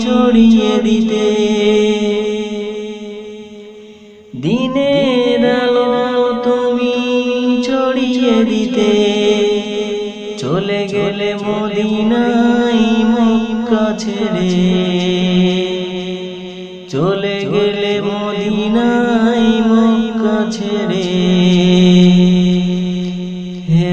ছড়িয়ে দিতে। দিনের আলো তুমি ছড়িয়ে দিতে। চলে গেলে মদিনাই মক্কা ছেড়ে। চলে গেলে মদিনাই মক্কা ছেড়ে। হে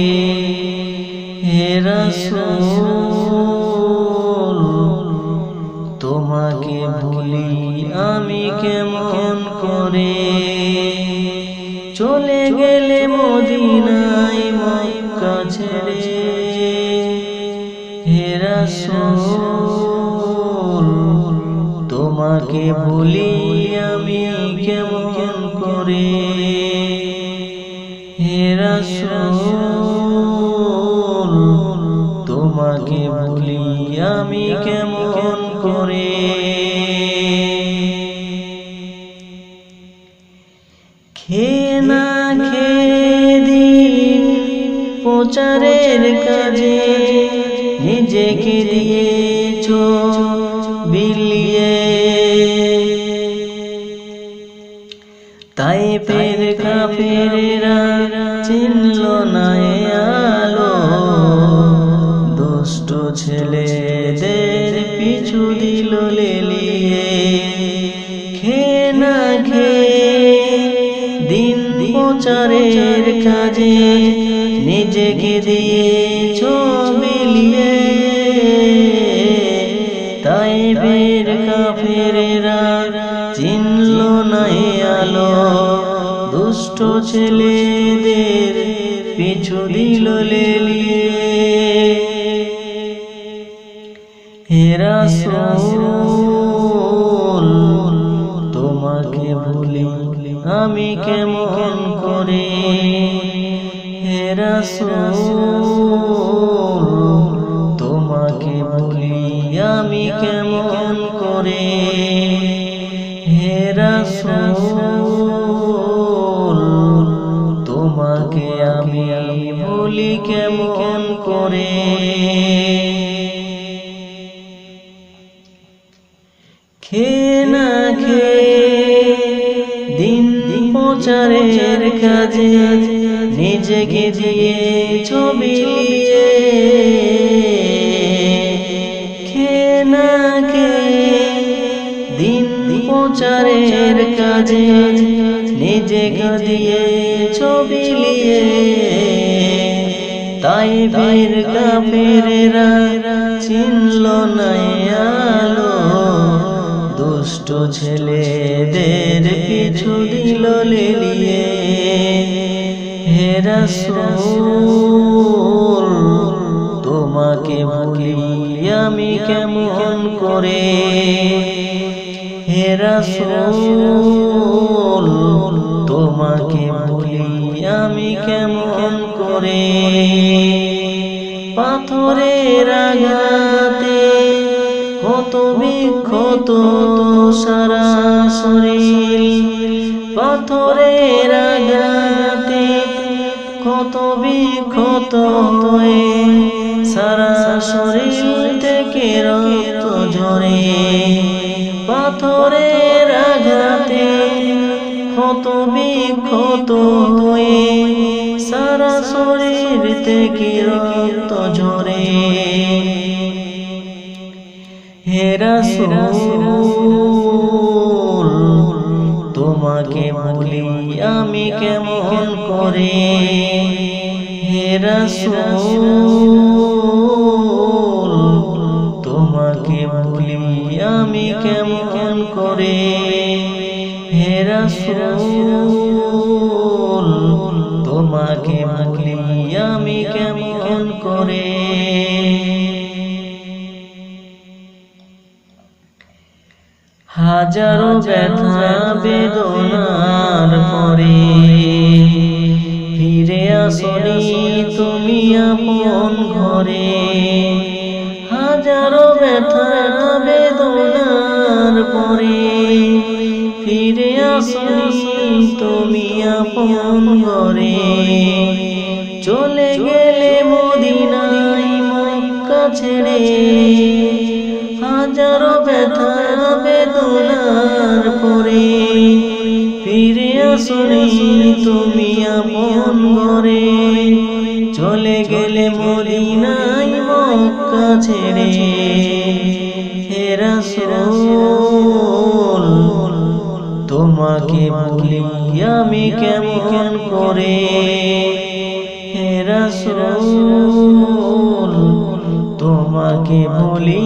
রাসূল তোমাকে ভুলি আমি কেমন করে? চলে গেলে মদিনায় মক্কা কাছে হে তোমাকে ভুলি আমি কেমন করে? হে রাসূল আমি কেমন করে? খে না খে দিন প্রচারের কাজে, নিজেকে দিয়েছ বিলিয়ে। তাই ফের কাফেরেরা চিনল না আলো, দুষ্ট ছেলেদের কাজে নিজেকে দিয়ে মিলিয়ে। তাই বের কাফেরেরা চিনল না এ আলো। দুষ্ট ছেলেদের পিছু দিল লেলিয়ে। হে রাসূল, তোমাকে ভুলি আমি কেমন রাসূল, তোমাকে ভুলি আমি কেমন করে? হে রাসূল, তোমাকে আমি ভুলি কেমন করে? খে না খে দিন প্রচারের কাজে নিজেকে দিয়ে ছবি খে না খে দিন প্রচারের কাজে নিজেকে দিয়ে ছবি লিয়ে তাই বীর কাফেরেরা চিনল আলো। দুষ্ট ছেলেদের পিছু দিল লেলিয়ে। হে রাসূল তোমাকে ভুলি আমি কেমন করে? রাসূল, তোমাকে ভুলি আমি কেমন করে? পাথরের আঘাতে কত বিক্ষত সারা শরীর, পাথরের আঘাতে কত বিক্ষত হয়ে সারা শরীর থেকে রক্ত ঝরে। পাথরের আঘাতে ক্ষত বিক্ষত হয়ে সারা শরীর থেকে রক্ত ঝরে। হেরা তোমাকে বলি আমি কেমন করে? হেরা তোমাকে বলি আমি কেমন করে? হেরা তোমাকে বলি আমি কেমন করে? হাজারো ব্যথা বেদনার পরে ফিরে আসনি তুমি আপন ঘরে। হাজারো ব্যথা বেদনার পরে। ফিরে আসনি তুমি আপন ঘরে। চলে গেলে মদিনাই মক্কা ছেড়ে। হাজারো ব্যথা বেদনার পরে। ফিরে আসনি তুমি আপন ঘরে। গেলে মদিনাই মক্কা ছেড়ে হে রাসূল, তোমাকে বলি আমি কেমন করে? হে রাসূল, তোমাকে বলি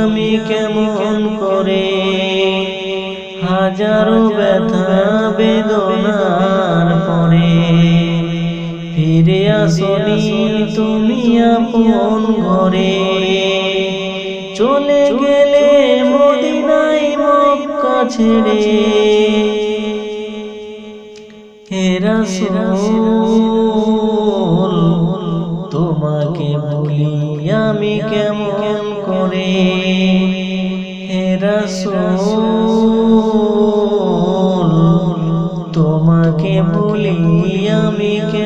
আমি কেমন করে? হাজারো ব্যথা বেদনার ফিরে আসনি তুমি আপন ঘরে। চলে গেলে মদিনাই মক্কা ছেড়ে। হে রাসূল, তোমাকে বলি আমি কেমন করে? হে রাসূল, তোমাকে বলি আমি কেমন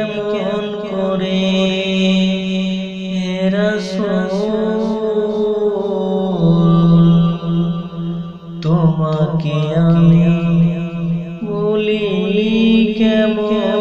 কেমন